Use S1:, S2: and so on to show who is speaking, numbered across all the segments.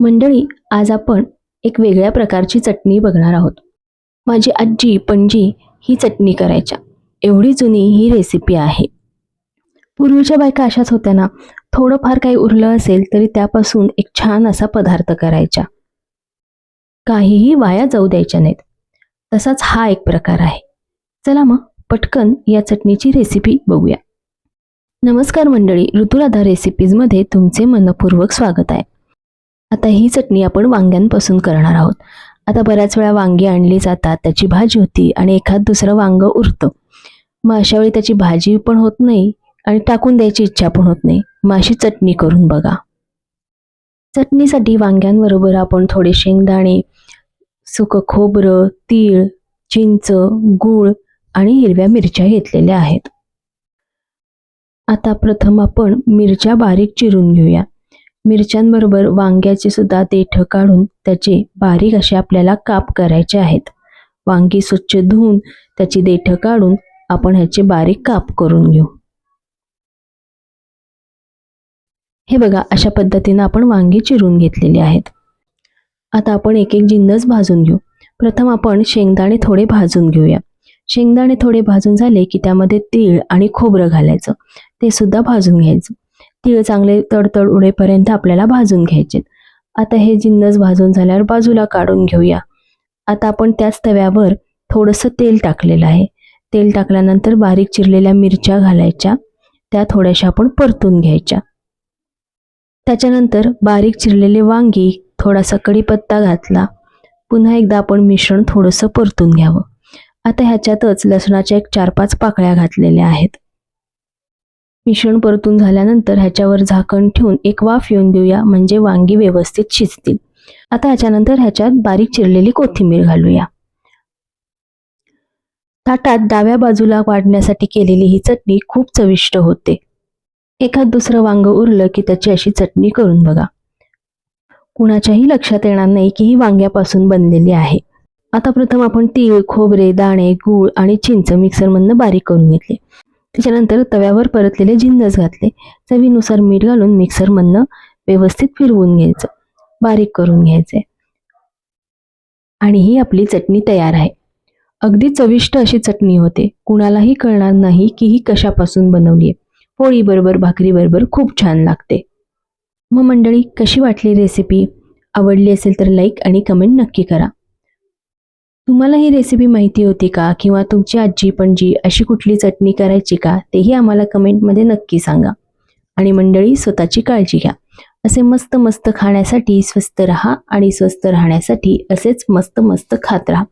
S1: मंडळी आज आपण एक वेगळ्या प्रकारची चटणी बघणार आहोत. माझी आजी पणजी ही चटणी करायच्या. एवढी जुनी ही रेसिपी आहे. पूर्वीच्या बायका अशाच होत्या ना. थोडंफार काही उरलं असेल तरी त्यापासून एक छान असा पदार्थ करायच्या. काहीही वाया जाऊ द्यायच्या नाहीत. तसाच हा एक प्रकार आहे. चला मग पटकन या चटणीची रेसिपी बघूया. नमस्कार मंडळी ऋतुराधा रेसिपीजमध्ये तुमचे मनपूर्वक स्वागत आहे. आता ही चटणी आपण वांग्यांपासून करणार आहोत. आता बऱ्याच वेळा वांगी आणली जातात त्याची भाजी होती आणि एखाद दुसरं वांग उरतं. मग अशा वेळी त्याची भाजी पण होत नाही आणि टाकून द्यायची इच्छा पण होत नाही. मग अशी चटणी करून बघा. चटणीसाठी वांग्यांबरोबर आपण थोडे शेंगदाणे सुकं खोबरं तीळ चिंच गूळ आणि हिरव्या मिरच्या घेतलेल्या आहेत. आता प्रथम आपण मिरच्या बारीक चिरून घेऊया. मिरच्यांबरोबर वांग्याचे सुद्धा देठ काढून त्याचे बारीक असे आपल्याला काप करायचे आहेत. वांगी स्वच्छ धुवून त्याची देठ काढून आपण ह्याचे बारीक काप करून घेऊ. हे बघा अशा पद्धतीनं आपण वांगी चिरून घेतलेली आहेत. आता आपण एक एक जिन्नस भाजून घेऊ. प्रथम आपण शेंगदाणे थोडे भाजून घेऊया. शेंगदाणे थोडे भाजून झाले की त्यामध्ये तीळ आणि खोबरं घालायचं. ते सुद्धा भाजून घ्यायचं. तीळ चांगले तडतड उडेपर्यंत आपल्याला भाजून घ्यायचे आता हे जिन्नस भाजून झाल्यावर बाजूला काढून घेऊया. आता आपण त्याच तव्यावर थोडंसं तेल टाकलेलं आहे. तेल टाकल्यानंतर बारीक चिरलेल्या मिरच्या घालायच्या. त्या थोड्याशा आपण परतून घ्यायच्या. त्याच्यानंतर बारीक चिरलेले वांगी थोडासा कढीपत्ता घातला. पुन्हा एकदा आपण मिश्रण थोडंसं परतून घ्यावं. आता ह्याच्यातच लसणाच्या एक चार पाच पाकळ्या घातलेल्या आहेत. मिश्रण परतून झाल्यानंतर ह्याच्यावर झाकण ठेवून एक वाफ येऊन देऊया म्हणजे वांगी व्यवस्थित शिजतील. आता ह्याच्यानंतर ह्याच्यात बारीक चिरलेली कोथिंबीर घालूया. ताटात डाव्या बाजूला वाढण्यासाठी केलेली ही चटणी खूप चविष्ट होते. एखाद दुसरं वांग उरलं की त्याची अशी चटणी करून बघा. कुणाच्याही लक्षात येणार नाही की ही वांग्यापासून बनलेली आहे. आता प्रथम आपण तीळ खोबरे दाणे गूळ आणि चिंच मिक्सरमधनं बारीक करून घेतले. त्याच्यानंतर तव्यावर परतलेले जिन्नस घातले. चवीनुसार मीठ घालून मिक्सरमधनं व्यवस्थित फिरवून घ्यायचं. बारीक करून घ्यायचे. आणि ही आपली चटणी तयार आहे. अगदी चविष्ट अशी चटणी होते. कुणालाही कळणार नाही की ही कशापासून बनवली आहे पोळीबरोबर भाकरीबरोबर खूप छान लागते. मग मंडळी कशी वाटली रेसिपी आवडली असेल तर लाईक आणि कमेंट नक्की करा. तुम्हाला ही रेसिपी माहिती होती का? किंवा तुमची आजी पणजी अशी कुठली चटणी करायची का? तेही आम्हाला कमेंटमध्ये नक्की सांगा. आणि मंडळी स्वतःची काळजी घ्या. असे मस्त मस्त खाण्यासाठी स्वस्त राहा आणि स्वस्त राहण्यासाठी असेच मस्त मस्त खात राहा.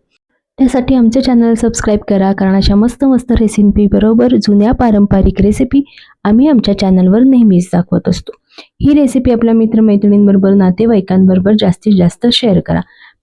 S1: त्यासाठी आमचे चॅनल सबस्क्राईब करा कारण अशा मस्त मस्त रेसिपी बरोबर जुन्या पारंपरिक रेसिपी आम्ही आमच्या चॅनलवर नेहमीच दाखवत असतो. ही रेसिपी आपल्या मित्रमैत्रिणींबरोबर नातेवाईकांबरोबर जास्तीत जास्त शेअर करा.